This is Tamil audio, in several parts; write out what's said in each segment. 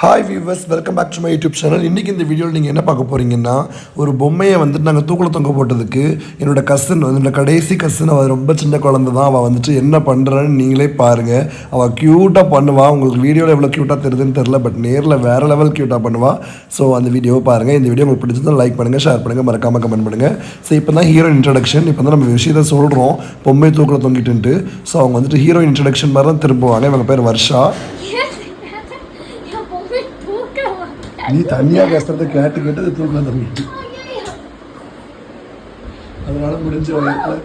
Hi viewers welcome back to my YouTube channel இன்றைக்கி இந்த வீடியோவில் நீங்கள் என்ன பார்க்க போகிறீங்கன்னா ஒரு பொம்மையை வந்துட்டு நாங்கள் தூக்கில் தொங்க போட்டதுக்கு என்னோட கசின் வந்து என்னோட கடைசி கசின் அவள் ரொம்ப சின்ன குழந்தை தான். அவள் வந்துட்டு என்ன பண்ணுறான்னு நீங்களே பாருங்கள் அவள் க்யூட்டாக பண்ணுவாள் உங்களுக்கு வீடியோவில் எவ்வளோ க்யூட்டாக தெரியுதுன்னு தெரில பட் நேரில் வேறு லெவல் க்யூட்டாக பண்ணுவாள் ஸோ அந்த வீடியோவை பாருங்கள் இந்த வீடியோ உங்களுக்கு பிடிச்சதும் லைக் பண்ணுங்கள் ஷேர் பண்ணுங்கள் மறக்காமல் கமெண்ட் பண்ணுங்கள் ஸோ இப்போ தான் ஹீரோயின் இன்ட்ரடக்ஷன் இப்போ தான் நம்ம விஷயத்தை சொல்கிறோம் பொம்மை தூக்கில் தொங்கிட்டுன்ட்டு. ஸோ அவங்க வந்துட்டு ஹீரோயின் இன்ட்ரடக்ஷன் மாதிரி தான் திரும்புவாங்க. இவங்க பேர் வர்ஷா என் பொம்மை தூக்க மாட்டேன். நீ தனியாக கஷ்டத்தை கேட்டு கேட்டு தூக்கம் தம்பி. அதனால முடிஞ்ச வகையில்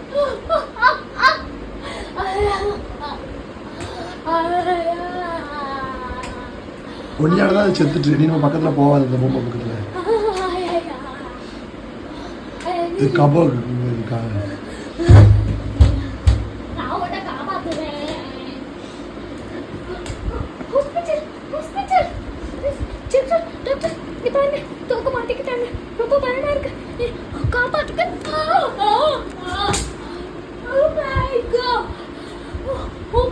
ஒன்னியால தான் செத்துட்டு நீ நம்ம பக்கத்தில் போகாது இந்த பொம்மை பக்கத்தில். இது காரணம் டாக்டர், தூக்க மாட்டிக்கிட்டாங்க. ரொம்ப பயமா இருக்கு. ஏ, காப்பாத்துங்க. ஆ, ஆ, ஆ. Oh,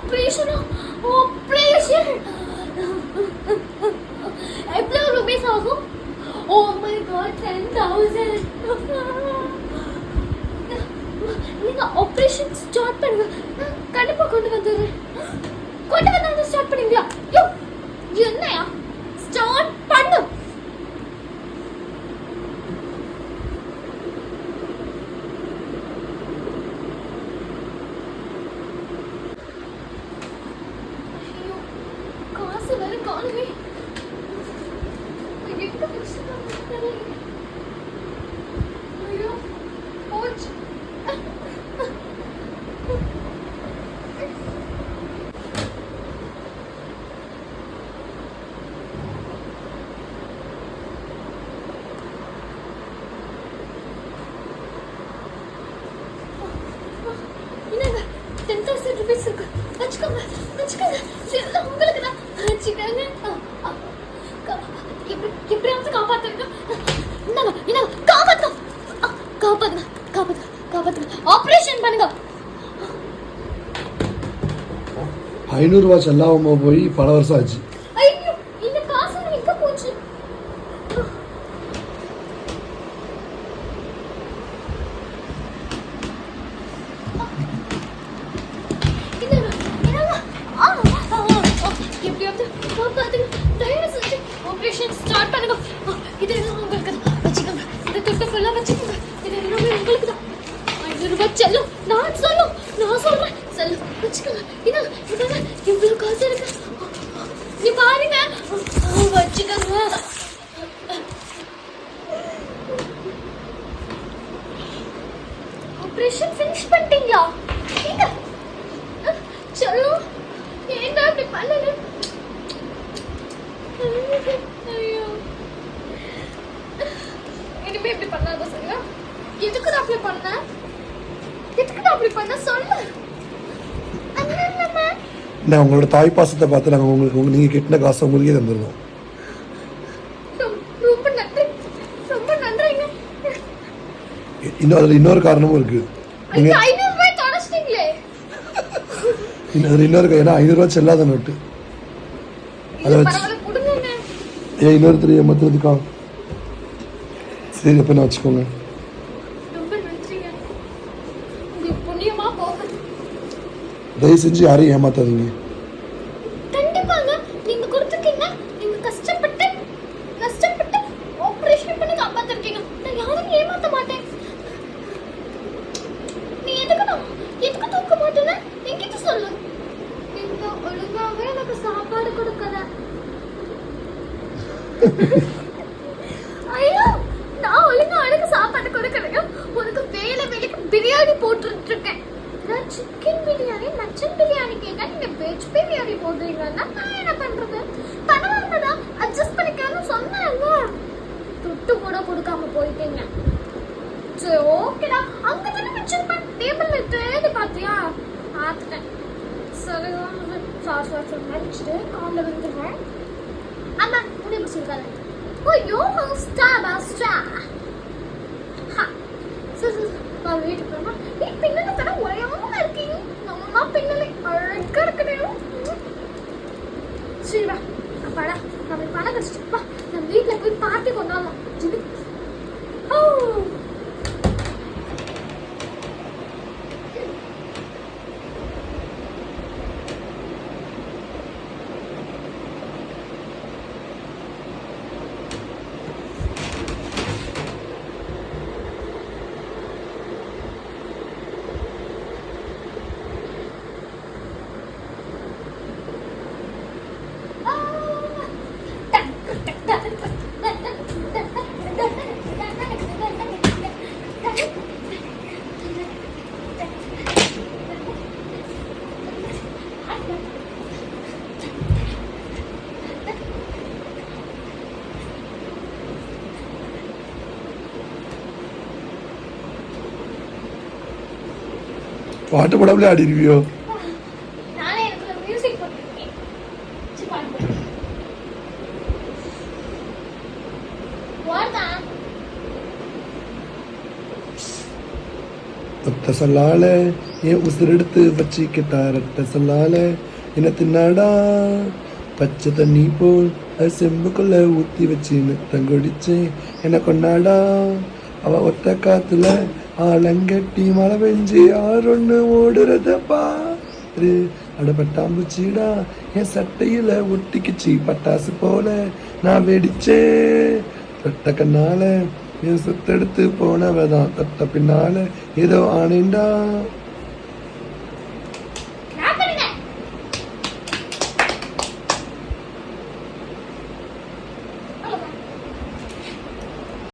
oh எவ்வளவு ரூபீஸ் ஆகும் oh my god ten thousand நீங்க ஆபரேஷன் ஸ்டார்ட் பண்ணுங்க நான் கண்டிப்பா கொண்டு வந்துடுறேன் கொண்டு வந்து ஸ்டார்ட் பண்ணுவீங்களா யோ என்னையா ஸ்டார்ட் பண்ணு ஐயோ, காசு வேற காணுமே எங்க வச்சிருக்காங்க தெரியல. ஐயோ, போச்சு. என்னங்க டென் தௌசண்ட் ருபீஸ் இருக்கு வச்சுக்கோங்க வச்சுக்கோங்க எல்லாம் உங்களுக்கு தான் எப்படியாவது காப்பாத்துங்க என்னங்க என்னங்க காப்பாத்துங்க. காப்பாத்துங்க காப்பாத்துங்க காப்பாத்துங்க. ஆபரேஷன் பண்ணுங்க. ஐநூறுரூவா செல்லாமல் போய் பல வருஷம் ஆச்சு ஐயோ இந்த காசு எங்க போச்சு என்னங்க, என்னங்க? ஆ, ஆ, ஆ, எப்படியாவது காப்பாத்துங்க. தயவு செஞ்சு operation start பண்ணுங்க. ஆ, இது எல்லாம் உங்களுக்கு தான். வச்சுக்கோங்க. இந்த துட்டை full ஆ வச்சுக்கோங்க. இது எல்லாமே உங்களுக்கு தான். ஐநூறு ரூபாய் செல்லும். நான் சொல்லும். நான் சொல்றேன். செல்லும். வச்சுக்கோங்க. என்னங்க, என்னங்க, இவ்வளவு காசு இருக்கு. நீ பாருங்க ஆ, வச்சுக்கோங்க ஆபரேஷன் ஃபினிஷ் பண்ணிட்டீங்களா எங்க அஹ், சொல்லு ஏன்டா இப்படி பண்ணல ஐயோ இனிமே இப்படி பண்ணாத சரியா? எதுக்கு நான் அப்படி பண்ண எதுக்கு நான் அப்படி பண்ண சொல்லு. நான் உங்களோட தாய் பாசத்தை பார்த்து நாங்கள் உங்களுக்கு உங்க நீங்கள் கெட்டின காசை உங்களுக்கே தந்துடுவோம் இன்னும் அதில் இன்னொரு காரணமும் இருக்குது ஐயோ நீங்கள் அதில் இன்னொரு ஏன்னா ஐநூறுரூவா செல்லாத நோட்டு. அதை வச்சு- ஏன் இன்னொருத்தர் ஏமாத்துறதுக்கா சரி அப்போ நான் வச்சுக்கோங்க. தயவு செஞ்சு யாரையும் ஏமாத்தாதீங்க. கண்டிப்பாங்க. நீங்க கொடுத்துருக்கீங்க. நீங்க கஷ்டப்பட்டு கஷ்டப்பட்டு ஆபரேஷன் பண்ணி காப்பாத்திருக்கீங்க. நான் யாரையும் ஏமாத்த மாட்டேன். நீ எதுக்கு நான் எதுக்கு தூக்க மாட்டேன்னு? என்கிட்ட சொல்லு. நீங்க ஒழுங்காவே எனக்கு சாப்பாடு கொடுக்கல. ஐயோ நான் ஒழுங்கா உனக்கு சாப்பாடு கொடுக்கலையா உனக்கு வேலை வேலைக்கு பிரியாணி போட்டுட்டு இருக்கேன் நான் சிக்கன் பிரியாணி மட்டன் பிரியாணி கேட்டா நீங்க வெஜ் பிரியாணி போடுறீங்கன்னா நான் என்ன பண்றது? பரவாயில்லடா அட்ஜஸ்ட் பண்ணிக்கலாம்னு சொன்னேன்ல. துட்டு கூட கொடுக்காம போயிட்டீங்க. சரி ஓகேடா. அங்க தானே வச்சிருப்பேன் டேபிள்ல தேடி பாத்தியா பார்த்துட்டேன். சரி சாஸ் சார் சார் மடிச்சுட்டு காலில் விழுந்துருவேன். அம்மா முடி பிடிச்சிருக்காரு ஐயோ ஸ்டார் ஸ்டார் சரி சரி நான் வீட்டுக்கு போனா நீ பின்னல தர ஒரேயாம இருக்கீங்க நம்ம பின்னலை அழகா இருக்கணும் சரி வா அப்பாடா நம்மளுக்கு பணம் கிடைச்சிட்டு வா நம்ம வீட்டில் போய் பார்ட்டி கொண்டாடலாம் ஜிம்மி ஓ பாட்டு படம்ல ஆடிருவியோ. ஒத்த சொல்லால என் உசுரெடுத்து வச்சுக்கிட்டா ரெட்ட சொல்லால என்ன தின்னாடா பச்சை தண்ணி போல் அது செம்புக்குள்ள ஊத்தி வச்சு நெத்தங்கொடிச்சேன் என்ன கொண்டாடா. அவ ஒத்த காத்துல ஆலங்கட்டி மழை பெஞ்சு ஆறொன்னு ஓடுறத பாரு அடப்பட்டாம்பூச்சிடா என் சட்டையில ஒட்டிக்கிச்சு பட்டாசு போல நான் வெடிச்சே. தொட்ட கண்ணால என் சுத்தெடுத்து போனவதான் தொட்ட பின்னால ஏதோ ஆனேண்டா